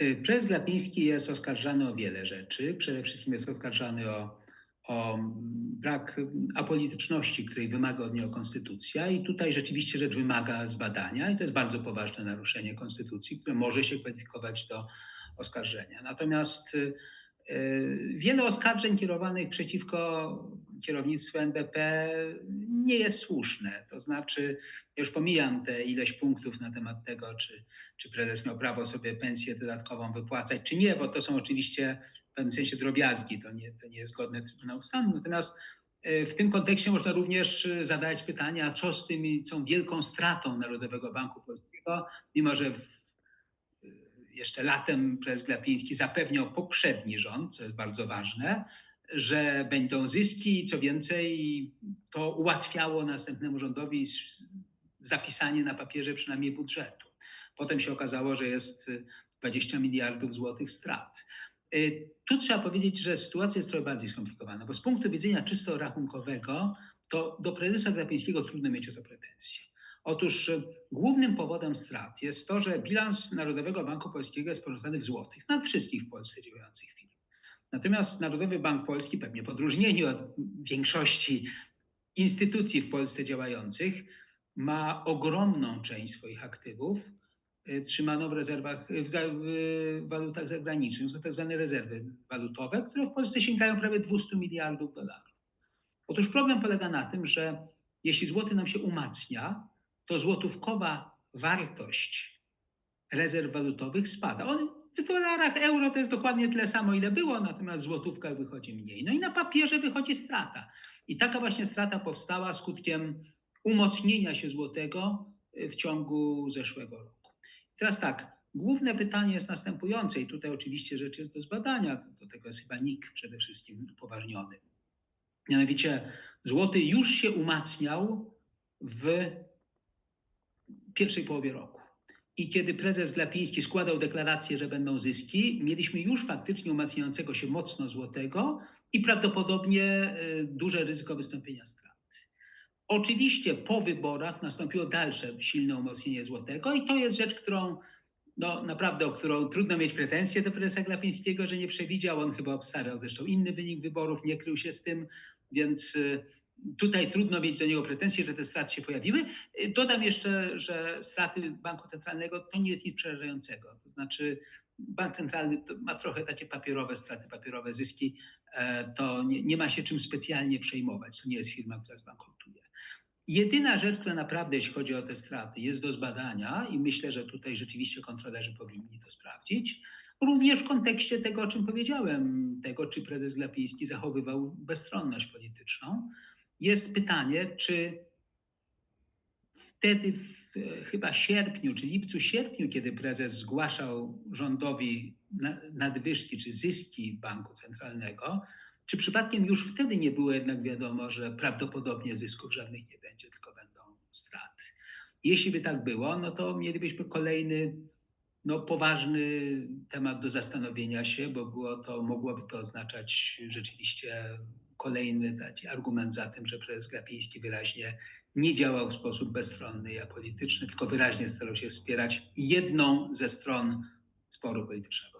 Y, Prezes Glapiński jest oskarżany o wiele rzeczy. Przede wszystkim jest oskarżany o, o brak apolityczności, której wymaga od niego konstytucja i tutaj rzeczywiście rzecz wymaga zbadania i to jest bardzo poważne naruszenie konstytucji, które może się kwalifikować do oskarżenia. Natomiast y, y, wiele oskarżeń kierowanych przeciwko kierownictwu NBP nie jest słuszne. To znaczy, już pomijam te ileś punktów na temat tego, czy, czy prezes miał prawo sobie pensję dodatkową wypłacać, czy nie, bo to są oczywiście w pewnym sensie drobiazgi, to nie, to nie jest godne Trybunału Stanu. Natomiast w tym kontekście można również zadawać pytania, co z tymi, tą wielką stratą Narodowego Banku Polskiego, mimo że w, jeszcze latem prezes Glapiński zapewniał poprzedni rząd, co jest bardzo ważne, że będą zyski co więcej, to ułatwiało następnemu rządowi zapisanie na papierze przynajmniej budżetu. Potem się okazało, że jest 20 miliardów złotych strat. Tu trzeba powiedzieć, że sytuacja jest trochę bardziej skomplikowana, bo z punktu widzenia czysto rachunkowego, to do prezesa Glapińskiego trudno mieć o to pretensje. Otóż głównym powodem strat jest to, że bilans Narodowego Banku Polskiego jest porządzany w złotych na wszystkich w Polsce działających firm. Natomiast Narodowy Bank Polski, pewnie w odróżnieniu od większości instytucji w Polsce działających, ma ogromną część swoich aktywów trzymaną w rezerwach, w, w walutach zagranicznych. Są tak zwane rezerwy walutowe, które w Polsce sięgają prawie 200 miliardów dolarów. Otóż problem polega na tym, że jeśli złoty nam się umacnia, to złotówkowa wartość rezerw walutowych spada. W dolarach euro to jest dokładnie tyle samo, ile było, natomiast w złotówkach wychodzi mniej. No i na papierze wychodzi strata. I taka właśnie strata powstała skutkiem umocnienia się złotego w ciągu zeszłego roku. Teraz tak, główne pytanie jest następujące i tutaj oczywiście rzecz jest do zbadania, do tego jest chyba NIK przede wszystkim upoważniony. Mianowicie złoty już się umacniał w pierwszej połowie roku. I kiedy prezes Glapiński składał deklarację, że będą zyski, mieliśmy już faktycznie umacniającego się mocno złotego i prawdopodobnie duże ryzyko wystąpienia strat. Oczywiście po wyborach nastąpiło dalsze silne umocnienie złotego i to jest rzecz, którą no, naprawdę, o którą trudno mieć pretensje do prezesa Glapińskiego, że nie przewidział. On chyba obstawiał zresztą inny wynik wyborów, nie krył się z tym, więc tutaj trudno mieć do niego pretensje, że te straty się pojawiły. Dodam jeszcze, że straty Banku Centralnego to nie jest nic przerażającego. To znaczy Bank Centralny ma trochę takie papierowe straty, papierowe zyski. To nie, nie ma się czym specjalnie przejmować. To nie jest firma, która zbankrutuje. Jedyna rzecz, która naprawdę, jeśli chodzi o te straty, jest do zbadania i myślę, że tutaj rzeczywiście kontrolerzy powinni to sprawdzić, również w kontekście tego, o czym powiedziałem, tego, czy prezes Glapiński zachowywał bezstronność polityczną, jest pytanie, czy wtedy w chyba sierpniu, czy lipcu, sierpniu, kiedy prezes zgłaszał rządowi nadwyżki czy zyski Banku Centralnego, czy przypadkiem już wtedy nie było jednak wiadomo, że prawdopodobnie zysków żadnych nie będzie, tylko będą straty? Jeśli by tak było, no to mielibyśmy kolejny no, poważny temat do zastanowienia się, bo było to, mogłoby to oznaczać rzeczywiście kolejny taki argument za tym, że prezes Glapiński wyraźnie nie działał w sposób bezstronny i apolityczny, tylko wyraźnie starał się wspierać jedną ze stron sporu politycznego.